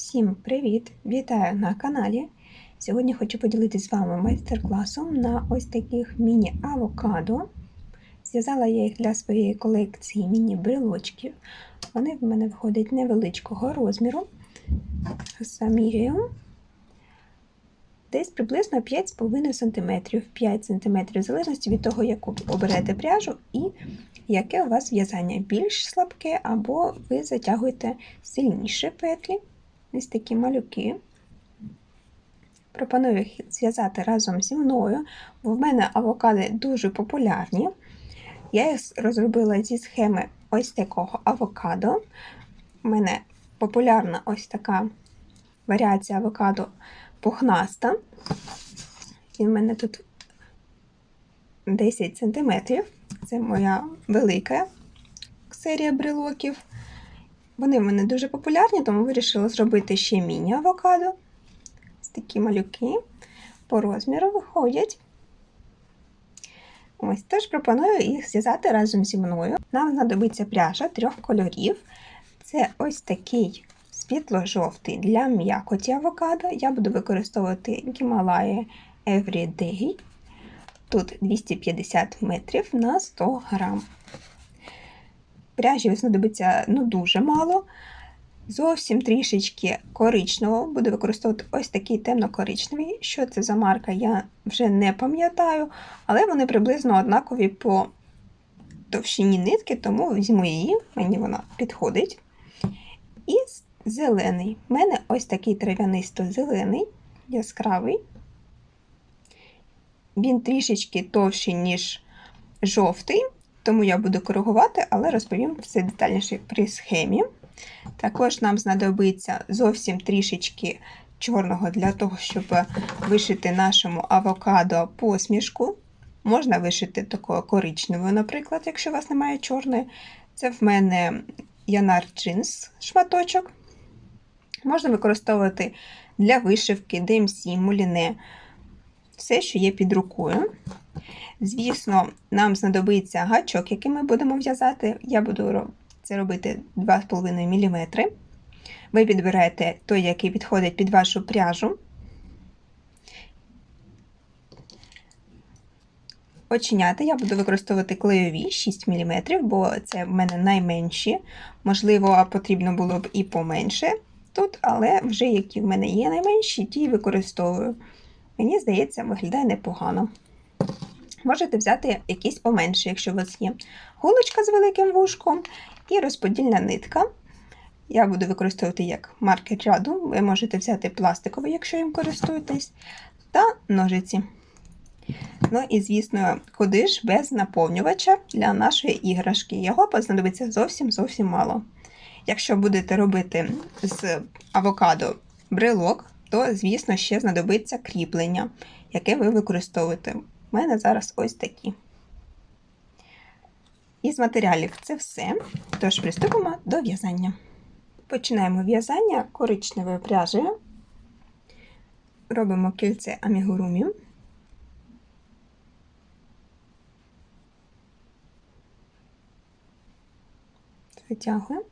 Всім привіт! Вітаю на каналі. Сьогодні хочу поділитися з вами майстер-класом на ось таких міні-авокадо. Зв'язала я їх для своєї колекції міні-брелочків. Вони в мене виходять невеличкого розміру. Замірюю. Десь приблизно 5,5 см, 5 см, в залежності від того, яку оберете пряжу і яке у вас в'язання більш слабке, або ви затягуєте сильніше петлі. Ось такі малюки. Пропоную їх зв'язати разом зі мною, бо в мене авокадо дуже популярні. Я їх розробила зі схеми ось такого авокадо. У мене популярна ось така варіація авокадо пухнаста. І в мене тут 10 см. Це моя велика серія брелоків. Вони в мене дуже популярні, тому вирішила зробити ще міні-авокадо. Такі малюки по розміру виходять. Ось теж пропоную їх зв'язати разом зі мною. Нам знадобиться пряжа трьох кольорів. Це ось такий світло-жовтий для м'якоті авокадо. Я буду використовувати Гімалaya Everyday. Тут 250 метрів на 100 грам. Пряжі знадобиться ну, дуже мало. Зовсім трішечки коричневого. Буду використовувати ось такий темно-коричневий. Що це за марка, я вже не пам'ятаю, але вони приблизно однакові по товщині нитки, тому візьму її, мені вона підходить. І зелений. У мене ось такий трав'янисто-зелений, яскравий. Він трішечки товщий, ніж жовтий, тому я буду коригувати, але розповім все детальніше при схемі. Також нам знадобиться зовсім трішечки чорного для того, щоб вишити нашому авокадо посмішку. Можна вишити такою коричневою, наприклад, якщо у вас немає чорної. Це в мене янар джинс шматочок. Можна використовувати для вишивки, DMC, муліне, все, що є під рукою. Звісно, нам знадобиться гачок, який ми будемо в'язати. Я буду це робити 2,5 мм. Ви підбираєте той, який підходить під вашу пряжу. Оченята я буду використовувати клейові 6 мм, бо це в мене найменші. Можливо, потрібно було б і поменше тут, але вже які в мене є найменші, ті використовую. Мені здається, виглядає непогано. Можете взяти якісь поменше, якщо у вас є голочка з великим вушком і розподільна нитка. Я буду використовувати як маркер ряду. Ви можете взяти пластиковий, якщо їм користуєтесь, та ножиці. Ну і, звісно, куди ж без наповнювача для нашої іграшки. Його знадобиться зовсім зовсім мало. Якщо будете робити з авокадо брелок, то, звісно, ще знадобиться кріплення, яке ви використовуєте. У мене зараз ось такі. Із матеріалів це все. Тож приступимо до в'язання. Починаємо в'язання коричневою пряжею. Робимо кільце амігурумі. Витягуємо.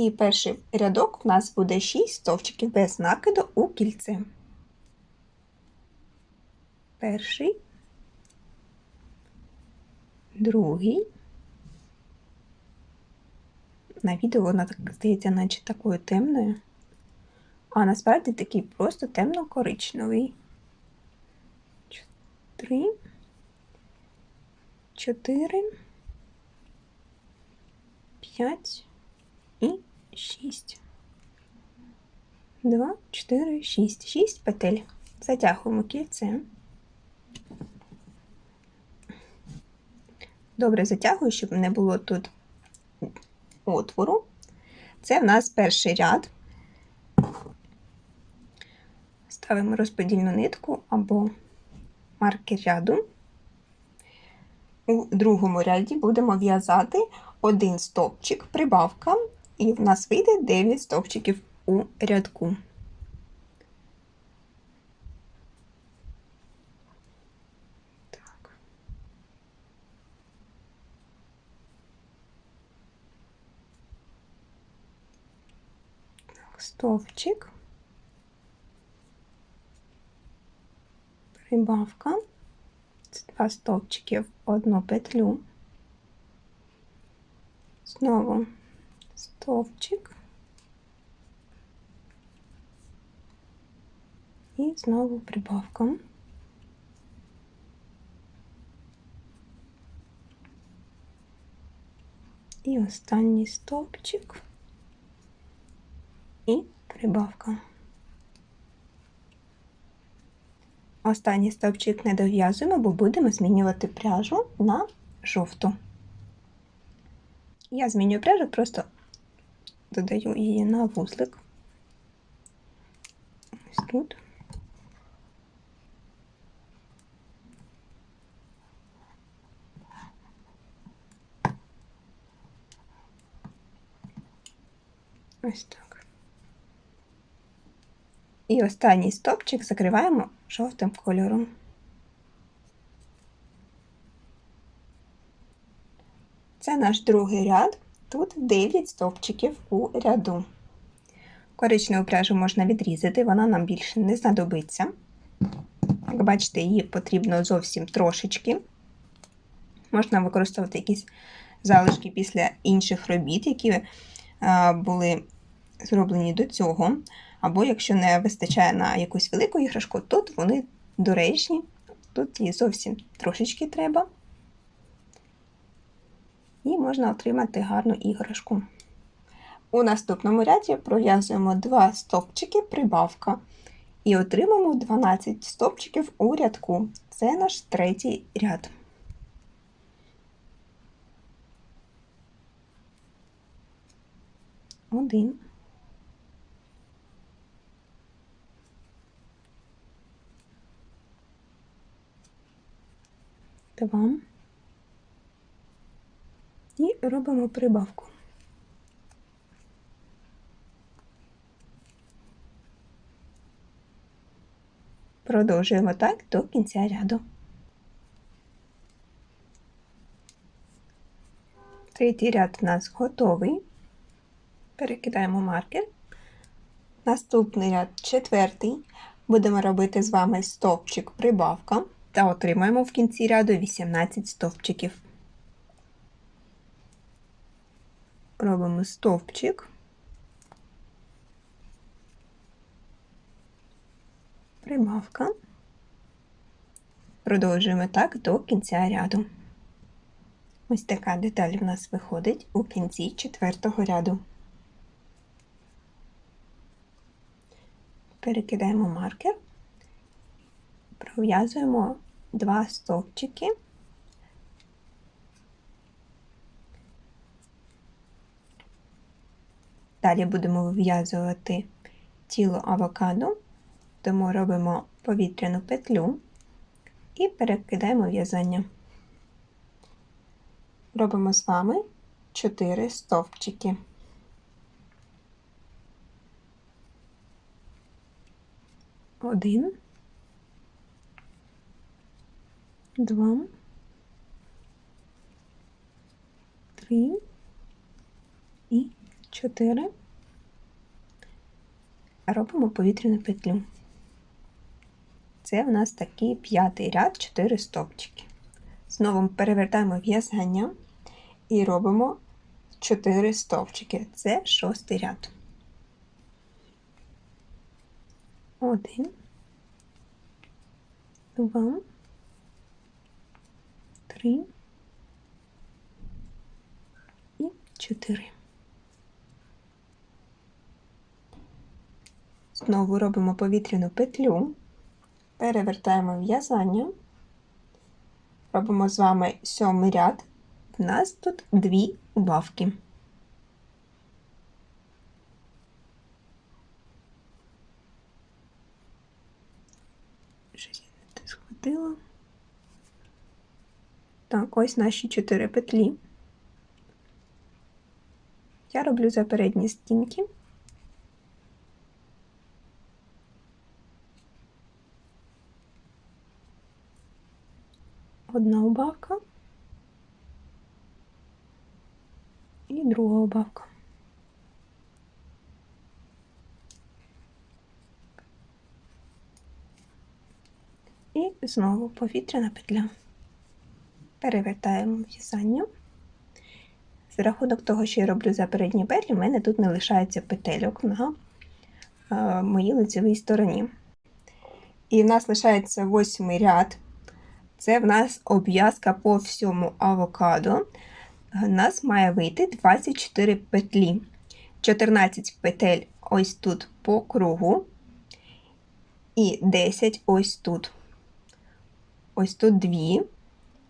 І перший рядок у нас буде 6 стовпчиків без накиду у кільце. Перший, другий. На відео вона так здається, наче такою темною, а насправді такий просто темно-коричневий. Три, чотири, п'ять і шість. Два, чотири, шість. Шість петель. Затягуємо кільце. Добре затягую, щоб не було тут отвору. Це в нас перший ряд. Ставимо розподільну нитку або маркер ряду. У другому ряді будемо в'язати один стовпчик, прибавка, і в нас вийде 9 стовпчиків у рядку. стовпчик, прибавка, це два стовпчики в одну петлю, знову стовпчик і знову прибавка. І останній стовпчик і прибавка. Останній стовпчик не дов'язуємо, бо будемо змінювати пряжу на жовту. Я змінюю пряжу, просто додаю її на вузлик. Ось тут. Ось так. І останній стопчик закриваємо жовтим кольором. Це наш другий ряд. Тут 9 стовпчиків у ряду. Коричневу пряжу можна відрізати, вона нам більше не знадобиться. Як бачите, її потрібно зовсім трошечки. Можна використовувати якісь залишки після інших робіт, які були зроблені до цього. Або якщо не вистачає на якусь велику іграшку, тут вони доречні, тут її зовсім трошечки треба. І можна отримати гарну іграшку. У наступному ряді пров'язуємо 2 стовпчики прибавка. І отримаємо 12 стовпчиків у рядку. Це наш третій ряд. Один. Два. Робимо прибавку. Продовжуємо так до кінця ряду. Третій ряд у нас готовий. Перекидаємо маркер. Наступний ряд четвертий. Будемо робити з вами стовпчик прибавка та отримаємо в кінці ряду 18 стовпчиків. Робимо стовпчик. Прибавка. Продовжуємо так до кінця ряду. Ось така деталь в нас виходить у кінці четвертого ряду. перекидаємо маркер, пров'язуємо два стовпчики. Далі будемо вив'язувати тіло авокадо, тому робимо повітряну петлю і перекидаємо в'язання. Робимо з вами 4 стовпчики. Один, два, три і чотири. Робимо повітряну петлю. Це в нас такий п'ятий ряд, 4 стопчики. Знову перевертаємо в'язання і робимо 4 стовпчики. Це шостий ряд. Один, два, три і чотири. Знову робимо повітряну петлю, перевертаємо в'язання, робимо з вами сьомий ряд. У нас тут дві убавки. Щось я не. Так, ось наші чотири петлі. Я роблю за передні стінки. одна убавка і друга убавка. І знову повітряна петля. Перевертаємо в'язання. За рахунок того, що я роблю за передні петлі, в мене тут не лишається петельок на е, моїй лицевій стороні. І в нас лишається восьмий ряд це в нас обв'язка по всьому авокадо. У нас має вийти 24 петлі. 14 петель ось тут по кругу. І 10 ось тут. Ось тут 2.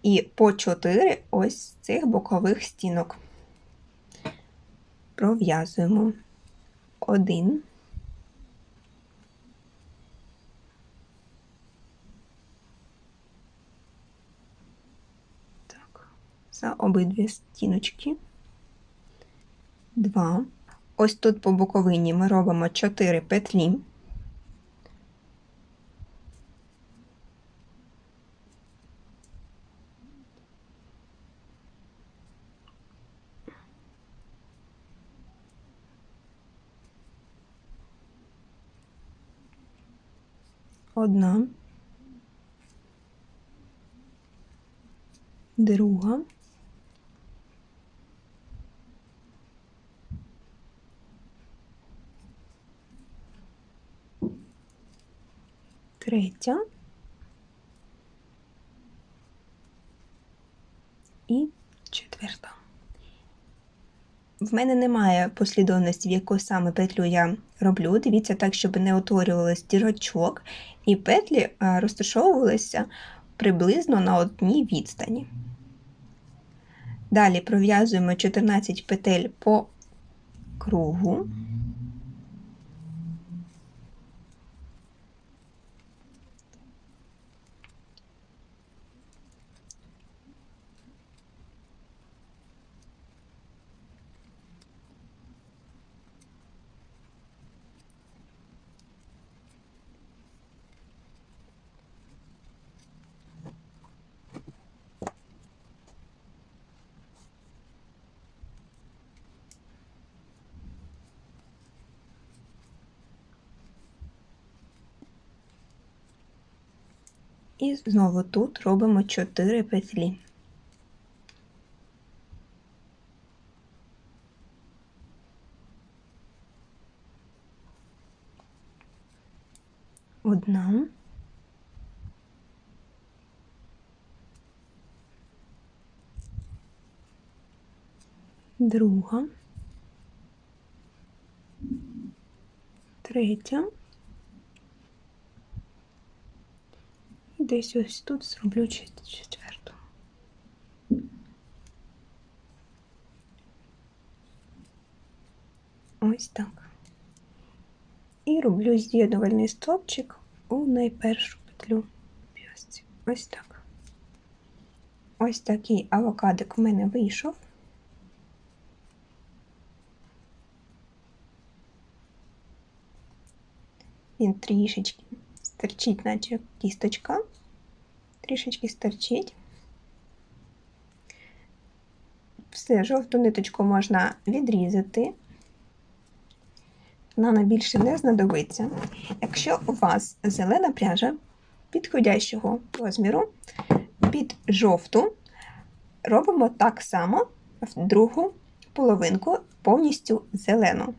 І по 4 ось з цих бокових стінок. Пров'язуємо 1. Обидві стіночки. Два. Ось тут по боковині ми робимо 4 петлі. Одна, друга, третя і четверта. В мене немає послідовності, в яку саме петлю я роблю. Дивіться так, щоб не утворювалось дірочок, і петлі е, розташовувалися приблизно на одній відстані. Далі пров'язуємо 14 петель по кругу. І знову тут робимо 4 петлі. Одна. Друга. Третя. Десь ось тут зроблю четверту. Ось так. І роблю з'єднувальний стовпчик у найпершу петлю в'язці. Ось так. Ось такий авокадик в мене вийшов. Він трішечки стерчить, наче кісточка трішечки стерчить. Все, жовту ниточку можна відрізати. Вона більше не знадобиться. Якщо у вас зелена пряжа підходящого розміру, під жовту, робимо так само в другу половинку повністю зелену.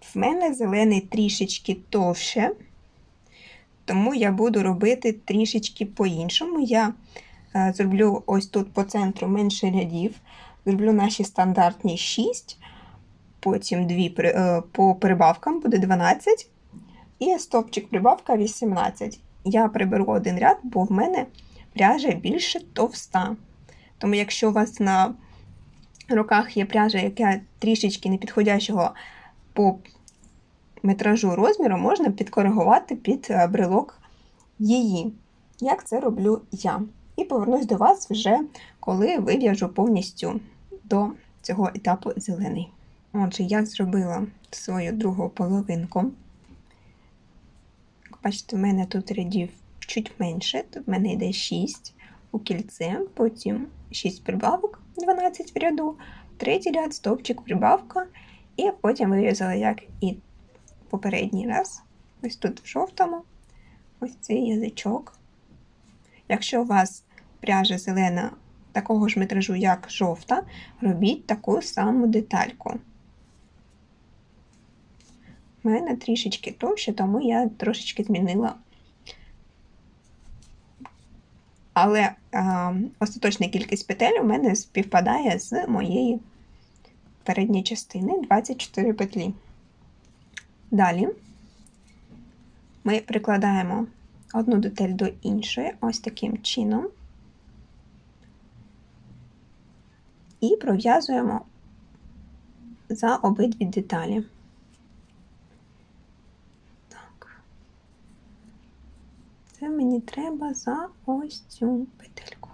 В мене зелений трішечки товще тому я буду робити трішечки по-іншому. Я е, зроблю ось тут по центру менше рядів, зроблю наші стандартні 6, потім 2 е, по прибавкам буде 12, і стовпчик прибавка 18. Я приберу один ряд, бо в мене пряжа більше товста. Тому, якщо у вас на руках є пряжа, яка трішечки непідходящого по метражу розміру можна підкоригувати під е, брелок її. Як це роблю я. І повернусь до вас вже, коли вив'яжу повністю до цього етапу зелений. Отже, я зробила свою другу половинку. Бачите, в мене тут рядів чуть менше, тут в мене йде 6 у кільце, потім 6 прибавок, 12 в ряду, третій ряд, стовпчик, прибавка, і потім вив'язала як і попередній раз ось тут в жовтому, ось цей язичок. Якщо у вас пряжа зелена такого ж метражу, як жовта, робіть таку саму детальку. У мене трішечки товще, тому я трошечки змінила. Але а, остаточна кількість петель у мене співпадає з моєї передньої частини 24 петлі. Далі ми прикладаємо одну деталь до іншої, ось таким чином, і пров'язуємо за обидві деталі. Це мені треба за ось цю петельку.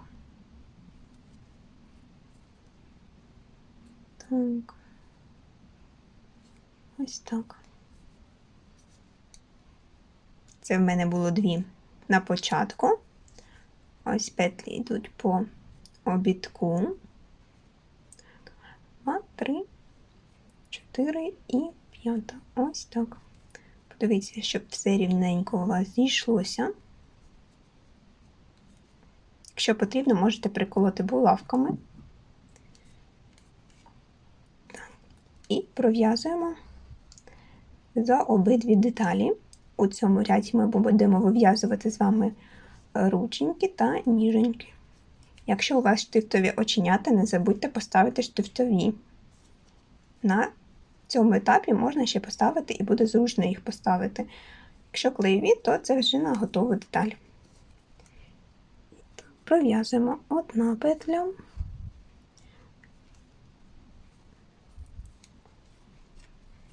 Так. Ось так. Це в мене було дві на початку. Ось петлі йдуть по обідку. Два, три, чотири і п'ята. Ось так. Подивіться, щоб все рівненько у вас зійшлося. Якщо потрібно, можете приколоти булавками. І пров'язуємо за обидві деталі. У цьому ряді ми будемо вив'язувати з вами рученьки та ніженьки. Якщо у вас штифтові оченята, не забудьте поставити штифтові. На цьому етапі можна ще поставити і буде зручно їх поставити. Якщо клеєві, то це вже на готову деталь. Пров'язуємо одна петля.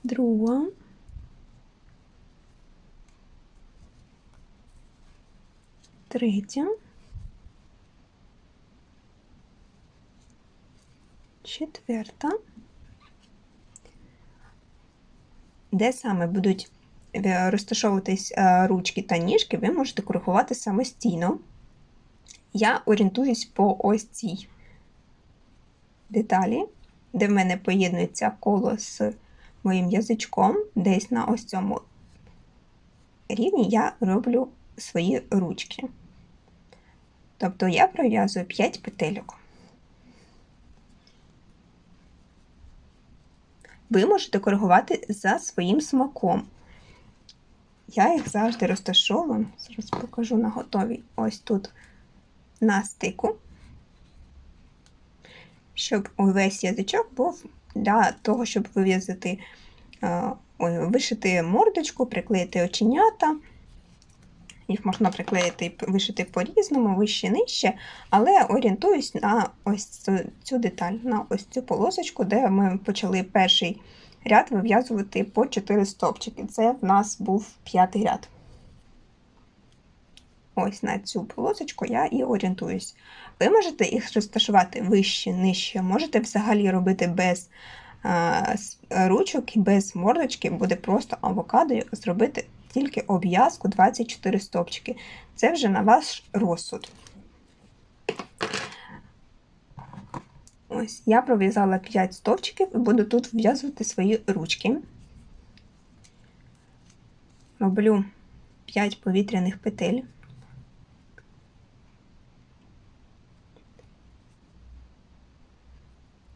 Друга. Третя. Четверта. Де саме будуть е, розташовуватись е, ручки та ніжки, ви можете коригувати самостійно. Я орієнтуюсь по ось цій деталі, де в мене поєднується коло з моїм язичком, десь на ось цьому рівні я роблю свої ручки. Тобто я пров'язую 5 петельок. Ви можете коригувати за своїм смаком. Я їх завжди розташовую, зараз покажу на готовій ось тут на стику, щоб увесь язичок був для того, щоб вив'язати, вишити мордочку, приклеїти оченята. Їх можна приклеїти і вишити по-різному, вище нижче, але орієнтуюсь на ось цю, цю деталь, на ось цю полосочку, де ми почали перший ряд вив'язувати по 4 стовпчики. Це в нас був п'ятий ряд. Ось на цю полосочку я і орієнтуюсь. Ви можете їх розташувати вище, нижче, можете взагалі робити без ручок і без мордочки, буде просто авокадо зробити тільки обв'язку 24 стовпчики. Це вже на ваш розсуд. Ось, я пров'язала 5 стовпчиків і буду тут вв'язувати свої ручки. Роблю 5 повітряних петель.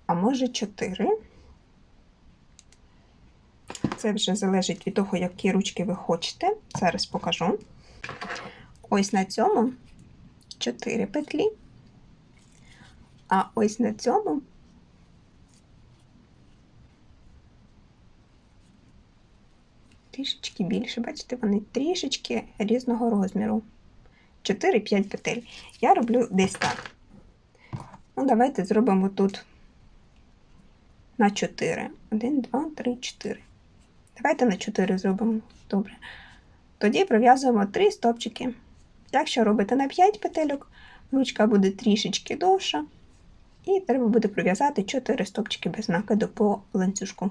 А може 4. Це вже залежить від того, які ручки ви хочете. Зараз покажу. Ось на цьому 4 петлі, а ось на цьому трішечки більше, бачите, вони трішечки різного розміру. 4-5 петель. Я роблю десь так. Ну, давайте зробимо тут на 4. 1, 2, 3, 4. Давайте на 4 зробимо. Добре. Тоді пров'язуємо 3 стопчики. Якщо робите на 5 петельок, ручка буде трішечки довша. І треба буде пров'язати 4 стопчики без накиду по ланцюжку.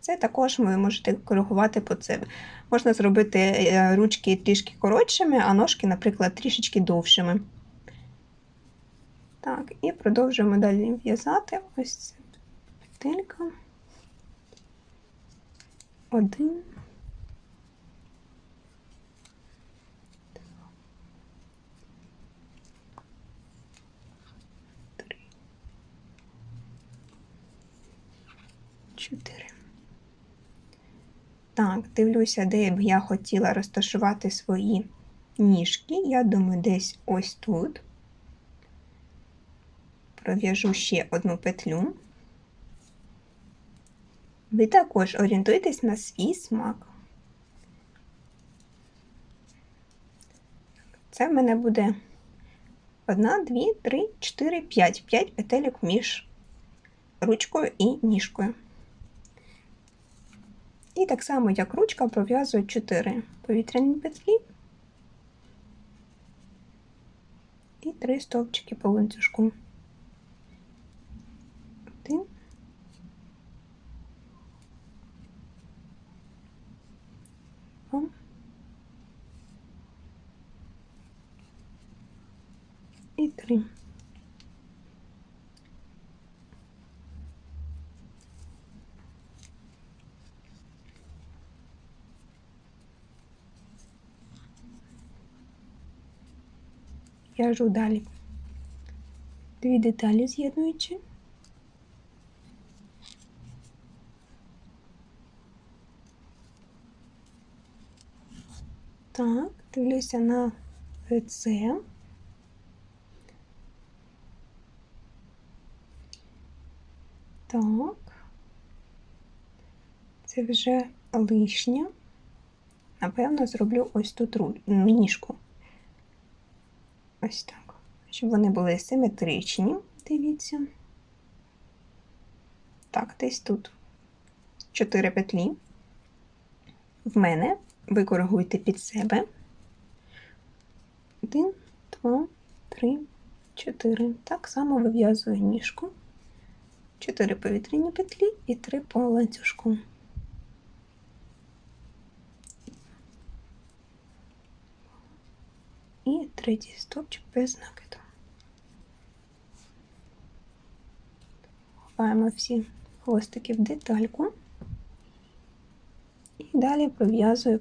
Це також ви можете коригувати по це. Можна зробити е, ручки трішки коротшими, а ножки, наприклад, трішечки довшими. Так, і продовжуємо далі в'язати ось ця петелька. Один. Три. Чотири. Так, дивлюся, де б я хотіла розташувати свої ніжки. Я думаю, десь ось тут. Пров'яжу ще одну петлю. Ви також орієнтуйтесь на свій смак. Це в мене буде одна, дві, три, чотири, п'ять. П'ять петелек між ручкою і ніжкою. І так само, як ручка, пров'язую 4 повітряні петлі і 3 стовпчики по ланцюжку. Один. Два. І три. В'яжу далі. Дві деталі з'єднуючи. Так, дивлюся на лице. Так. Це вже лишнє. Напевно, зроблю ось тут ніжку. Ось так. Щоб вони були симетричні, дивіться. Так, десь тут 4 петлі. В мене ви коригуйте під себе. Один, два, три, чотири. Так само вив'язую ніжку. Чотири повітряні петлі і три по ланцюжку. І третій стовпчик без накиду. Ховаємо всі хвостики в детальку. І далі пров'язую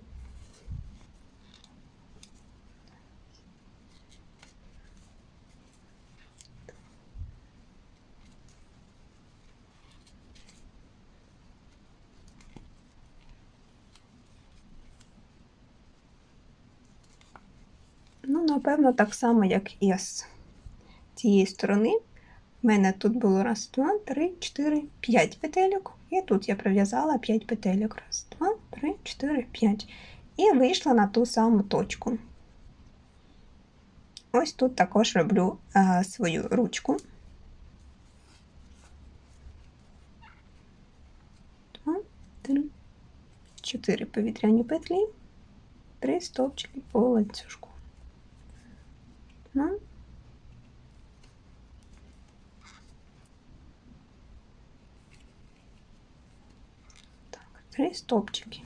Ну, напевно, так само, як і з цієї сторони. У мене тут було раз, два, три, чотири, п'ять петельок. І тут я пров'язала 5 петельок. Раз, два, три, чотири, п'ять. І вийшла на ту саму точку. Ось тут також роблю а, свою ручку. Два, три, чотири повітряні петлі, три стовпчики по ланцюжку. Два, три стовпчики.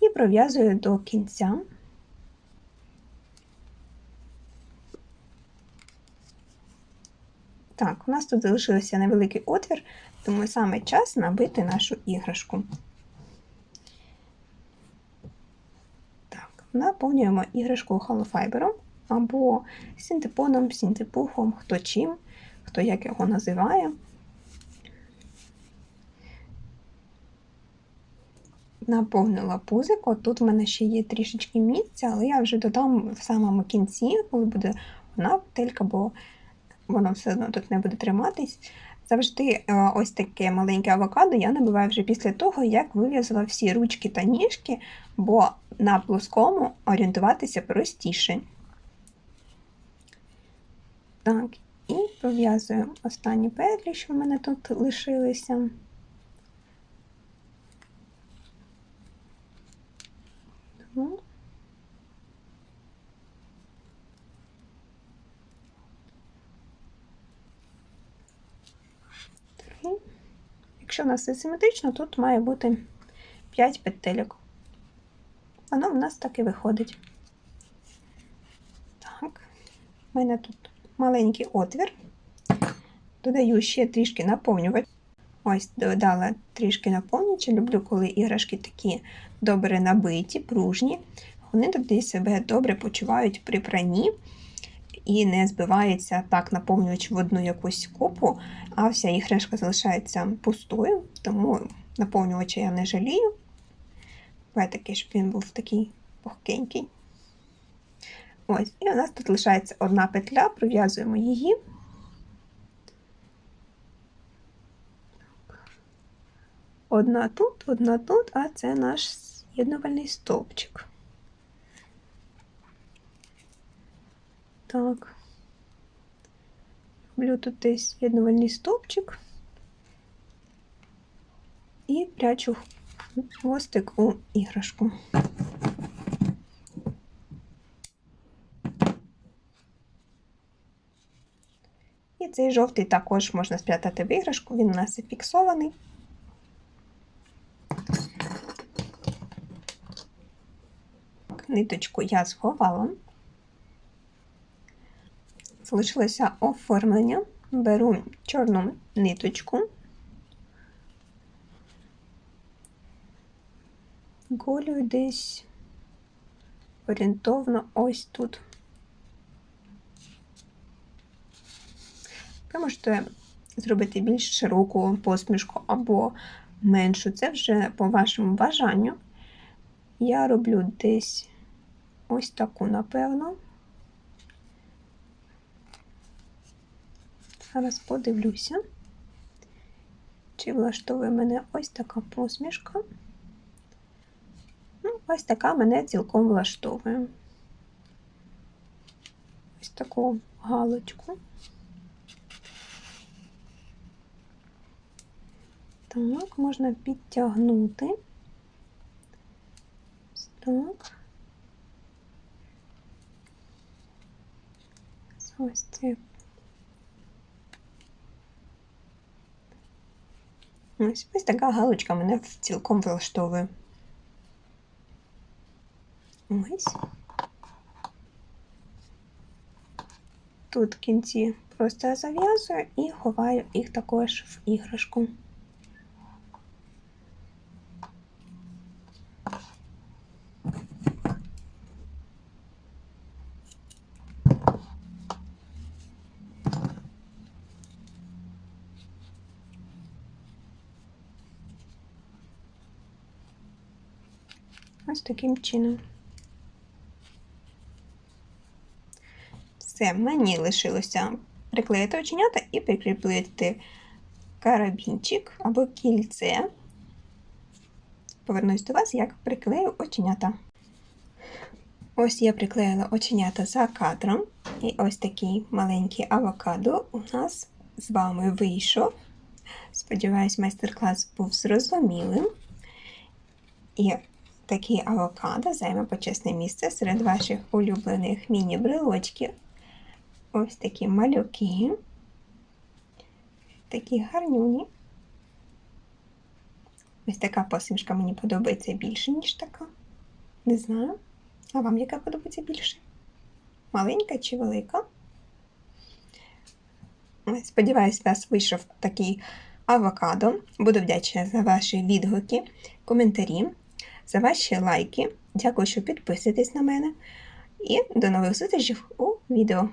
І пров'язую до кінця. Так, у нас тут залишився невеликий отвір, тому саме час набити нашу іграшку. Так, наповнюємо іграшку холофайбером або синтепоном, синтепухом, хто чим, хто як його називає. наповнила пузико. Тут в мене ще є трішечки місця, але я вже додам в самому кінці, коли буде одна петелька, бо воно все одно тут не буде триматись. Завжди е, ось таке маленьке авокадо я набиваю вже після того, як вив'язала всі ручки та ніжки, бо на плоскому орієнтуватися простіше. Так, і пров'язую останні петлі, що в мене тут лишилися. Якщо у нас асиметрично, тут має бути 5 петельок. Воно в нас так і виходить. Так, у мене тут маленький отвір. Додаю ще трішки наповнювач. Ось додала трішки наповнювача. Люблю, коли іграшки такі добре набиті, пружні. Вони тоді себе добре почувають при пранні і не збивається так наповнювач в одну якусь купу, а вся іграшка залишається пустою, тому наповнювача я не жалію. Буває таке, щоб він був такий пухкенький. Ось, і у нас тут лишається одна петля, пров'язуємо її. Одна тут, одна тут, а це наш з'єднувальний стовпчик. Так. Роблю тут десь з'єднувальний стовпчик і прячу хвостик у іграшку. Цей жовтий також можна спрятати в іграшку, він у нас і фіксований. Ниточку я сховала. Залишилося оформлення. Беру чорну ниточку, голюю десь орієнтовно ось тут. Ви можете зробити більш широку посмішку або меншу. Це вже по вашому бажанню. Я роблю десь ось таку, напевно. Зараз подивлюся, чи влаштовує мене ось така посмішка. Ну, ось така мене цілком влаштовує. Ось таку галочку. Так, можна підтягнути. Так. Ось це. Ось ось така галочка мене цілком влаштовує. Ось. Тут кінці просто зав'язую і ховаю їх також в іграшку. Таким чином. Все, мені лишилося приклеїти оченята і прикріпити карабінчик або кільце. Повернусь до вас, як приклею оченята. Ось я приклеїла оченята за кадром. І ось такий маленький авокадо у нас з вами вийшов. Сподіваюсь, майстер-клас був зрозумілим. І такий авокадо займе почесне місце серед ваших улюблених міні-брелочків. Ось такі малюки. Такі гарнюні. Ось така посмішка мені подобається більше, ніж така. Не знаю. А вам яка подобається більше? Маленька чи велика? Сподіваюсь, у вас вийшов такий авокадо. Буду вдячна за ваші відгуки, коментарі, за ваші лайки. Дякую, що підписуєтесь на мене. І до нових зустрічей у відео.